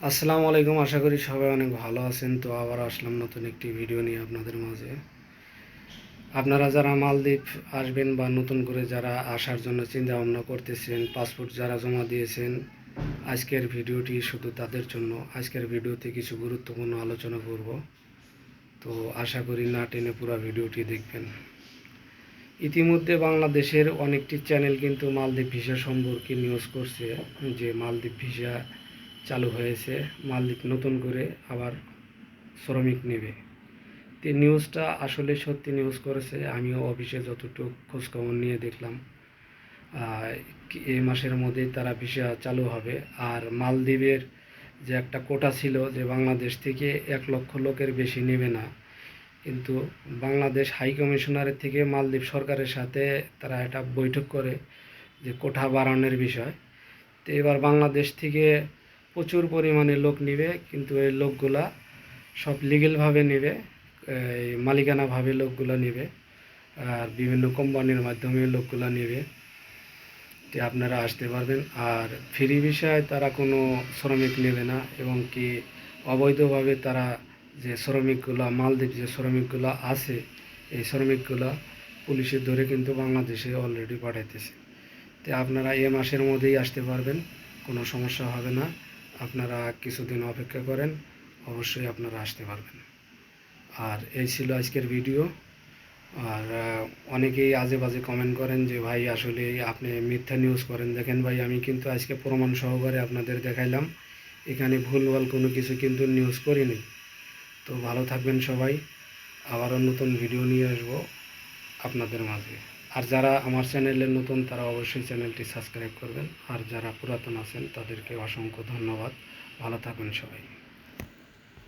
আসসালামু আলাইকুম, আশা করি সবাই অনেক ভালো আছেন। তো আবার আসলাম নতুন একটি ভিডিও নিয়ে আপনাদের মাঝে। আপনারা যারা মালদ্বীপ আসবেন বা নতুন করে যারা আসার জন্য চিন্তা ভাবনা করতেছেন, পাসপোর্ট যারা জমা দিয়েছেন, আজকের ভিডিওটি শুধু তাদের জন্য। আজকের ভিডিওতে কিছু গুরুত্বপূর্ণ আলোচনা করব। তো আশা করি না টেনে পুরো ভিডিওটি দেখবেন। ইতিমধ্যে বাংলাদেশের অনেকটি চ্যানেল কিন্তু মালদ্বীপ ভিসা সম্পর্কে নিউজ করছে, যে মালদ্বীপ ভিসা চালু হয়েছে। মালদ্বীপ নতুন করে আবার শ্রমিক নেবে। তো নিউজটা আসলে সত্যি নিউজ করেছে। আমিও অফিসে যতটুকু খোঁজখবর নিয়ে দেখলাম এই মাসের মধ্যেই তারা ভিসা চালু হবে। আর মালদ্বীপের যে একটা কোটা ছিল যে বাংলাদেশ থেকে এক লক্ষ লোকের বেশি নেবে না, কিন্তু বাংলাদেশ হাই কমিশনারের থেকে মালদ্বীপ সরকারের সাথে তারা এটা বৈঠক করে যে কোঠা বাড়ানোর বিষয়। তো এবার বাংলাদেশ থেকে প্রচুর পরিমাণে লোক নেবে, কিন্তু এই লোকগুলা সব লিগেলভাবে নেবে, এই মালিকানাভাবে লোকগুলো নেবে, আর বিভিন্ন কোম্পানির মাধ্যমে লোকগুলো নেবে। তো আপনারা আসতে পারবেন, আর ফ্রি বিষয়ে তারা কোনো শ্রমিক নেবে না, এবং কি অবৈধভাবে তারা যে শ্রমিকগুলো, মালদ্বীপ যে শ্রমিকগুলো আছে, এই শ্রমিকগুলো পুলিশের ধরে কিন্তু বাংলাদেশে অলরেডি পাঠাইতেছে। তো আপনারা এ মাসের মধ্যেই আসতে পারবেন, কোনো সমস্যা হবে না। আপনারা কিছুদিন অপেক্ষা করেন, অবশ্যই আপনারা আসতে পারবেন। আর এই ছিল আজকের ভিডিও। আর অনেকেই আজে বাজে কমেন্ট করেন যে, ভাই, আসলে আপনি মিথ্যা নিউজ করেন। দেখেন ভাই, আমি কিন্তু আজকে প্রমাণ সহকারে আপনাদের দেখাইলাম। এখানে ভুলভাল কোনো কিছু কিন্তু নিউজ করিনি। তো ভালো থাকবেন সবাই। আবারও নতুন ভিডিও নিয়ে আসব আপনাদের মাঝে। আর যারা আমার চ্যানেলে নতুন, তারা অবশ্যই চ্যানেলটি সাবস্ক্রাইব করবেন। আর যারা পুরাতন আছেন, তাদেরকে অসংখ্য ধন্যবাদ। ভালো থাকবেন সবাই।